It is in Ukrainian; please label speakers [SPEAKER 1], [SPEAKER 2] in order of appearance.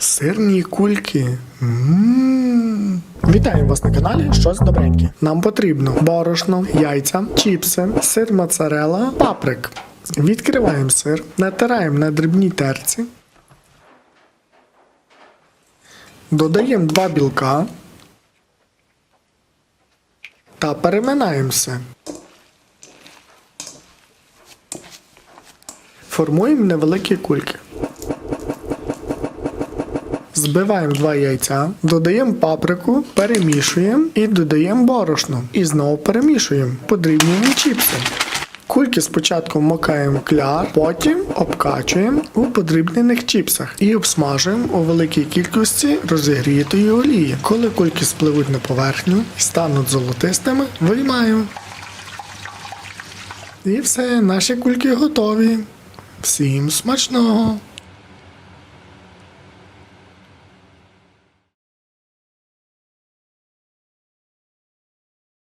[SPEAKER 1] Сирні кульки. М. Вітаємо вас на каналі Щось добреньке. Нам потрібно борошно, яйця, чіпси, сир моцарелла, паприк. Відкриваємо сир, натираємо на дрібній терці. Додаємо два білка та переминаємо все. Формуємо невеликі кульки. Збиваємо два яйця, додаємо паприку, перемішуємо і додаємо борошно. І знову перемішуємо. Подрібнюємо чіпси. Кульки спочатку вмокаємо в кляр, потім обкачуємо у подрібнених чіпсах і обсмажуємо у великій кількості розігрітої олії. Коли кульки спливуть на поверхню і стануть золотистими, виймаємо. І все, наші кульки готові. Всім смачного!